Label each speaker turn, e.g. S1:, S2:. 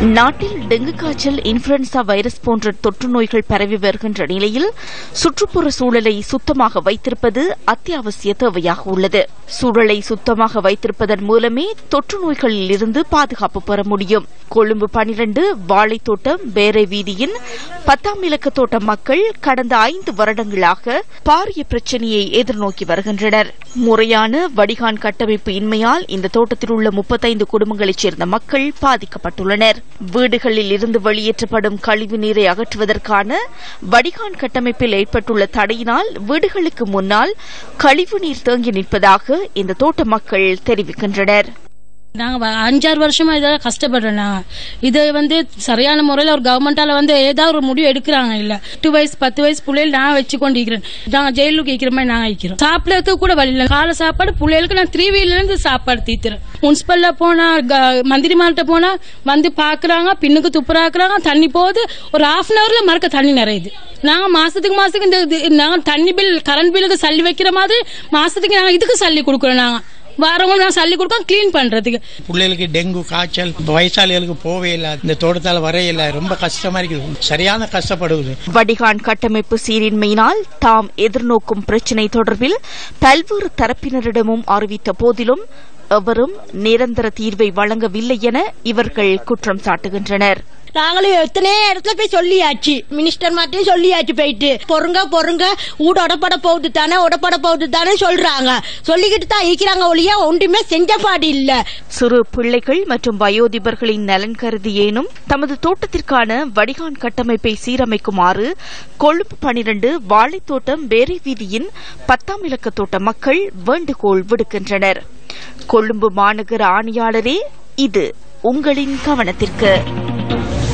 S1: நாட்டில் டெங்கு காய்ச்சல் influenza virus போன்ற தொற்று நோய்கள் பரவி வருகின்ற நிலையில் சுற்றுப்புற சூழலை சுத்தமாக வைத்திருப்பது அத்தியாவசிய தேவையாக உள்ளது. சூழலை சுத்தமாக வைத்திருப்பதன் மூலமே தொற்று நோய்களில் இருந்து பாதுகாப்பு பெற முடியும். கொழும்பு பனிரண்டு வாழைத்தோட்டம் பேரை வீதியின் பத்தாம் இலக்க தோட்ட மக்கள் கடந்த ஐந்து வருடங்களாக பாரிய பிரச்சனையை எதிர்நோக்கி வருகின்றனர். முறையான வடிகான் கட்டமைப்பு இன்மையால் இந்த தோட்டத்தில் உள்ள முப்பத்தைந்து குடும்பங்களைச் சேர்ந்த மக்கள் பாதிக்கப்பட்டுள்ளனர். வீடுகளில் இருந்து வெளியேற்றப்படும் கழிவு நீரை அகற்றுவதற்கான வடிகான் கட்டமைப்பில் ஏற்பட்டுள்ள தடையினால் வீடுகளுக்கு முன்னால் கழிவு நீர் தேங்கி நிற்பதாக இந்த தோட்ட மக்கள் தெரிவிக்கின்றனர்.
S2: நாங்க வ- அஞ்சாறு வருஷமா இதை கஷ்டப்படுறோம் நாங்க. இதை வந்து சரியான முறையில் ஒரு கவர்மெண்டால வந்து ஏதாவது ஒரு முடிவு எடுக்கிறாங்க. இல்ல எட்டு வயசு பத்து வயசு பிள்ளைகள் நான் வச்சு கொண்டு இருக்கிறேன் நாங்க ஜெயிலுக்கு வைக்கிற மாதிரி நாங்க வைக்கிறோம். சாப்பிடறதுக்கு கூட வழி இல்லை. காலை சாப்பாடு பிள்ளைகளுக்கு நான் த்ரீ வீல்ல இருந்து சாப்பாடு தீத்துறேன். முனிசிபல்ல போனா க- மந்திரிமார்கிட்ட போனா வந்து பாக்குறாங்க பின்னுக்கு துப்புராக்குறாங்க தண்ணி போகுது. ஒரு ஹாஃப் அன் அவர்ல மறக்க தண்ணி நிறையுது. நாங்க மாசத்துக்கு மாசத்துக்கு இந்த இது- நாங்க தண்ணி பில் கரண்ட் பில்லுக்கு சல்லி வைக்கிற மாதிரி மாசத்துக்கு நாங்க இதுக்கு சல்லி கொடுக்குறோம் நாங்க. வாரவங்க நான் சல்லி கொடுக்கோம் கிளீன் பண்றதுக்கு.
S3: பிள்ளைகளுக்கு டெங்கு காய்ச்சல் வயசாளிகளுக்கு போவே இல்லை இந்த தோட்டத்தால் வரைய இல்லை ரொம்ப கஷ்டமா இருக்குது. சரியான கஷ்டப்படுது
S1: வடிகான் கட்டமைப்பு சீரின்மையினால் தாம் எதிர்நோக்கும் பிரச்சினை தொடர்பில் பல்வேறு தரப்பினரிடமும் அறிவித்த போதிலும் எவரும் நிரந்தர தீர்வை வழங்கவில்லை என இவர்கள் குற்றம் சாட்டுகின்றனர்.
S4: நாங்களும் எத்தனையோ இடத்துல போய் சொல்லியாச்சு? மினிஸ்டர் மாட்டையும் சொல்லியாச்சு போயிட்டு. பொறுங்க பொறுங்க ஊட உடப்பட போகுது தானே உடப்பட போகுது தானே சொல்றாங்க. சொல்லிக்கிட்டு தான் இருக்கிறாங்க ஒழிய ஒன்றுமே செஞ்ச பாடு இல்ல.
S1: சிறு பிள்ளைகள் மற்றும் வயோதிபர்களின் நலன் கருதி ஏனும் தமது தோட்டத்திற்கான வடிகான் கட்டமைப்பை சீரமைக்குமாறு கொழும்பு பனிரண்டு வாழைத்தோட்டம் வேறு வீதியின் பத்தாம் இலக்க தோட்ட மக்கள் வேண்டுகோள் விடுக்கின்றனர். கொழும்பு மாநகர ஆணையாளரே இது உங்களின் கவனத்திற்கு.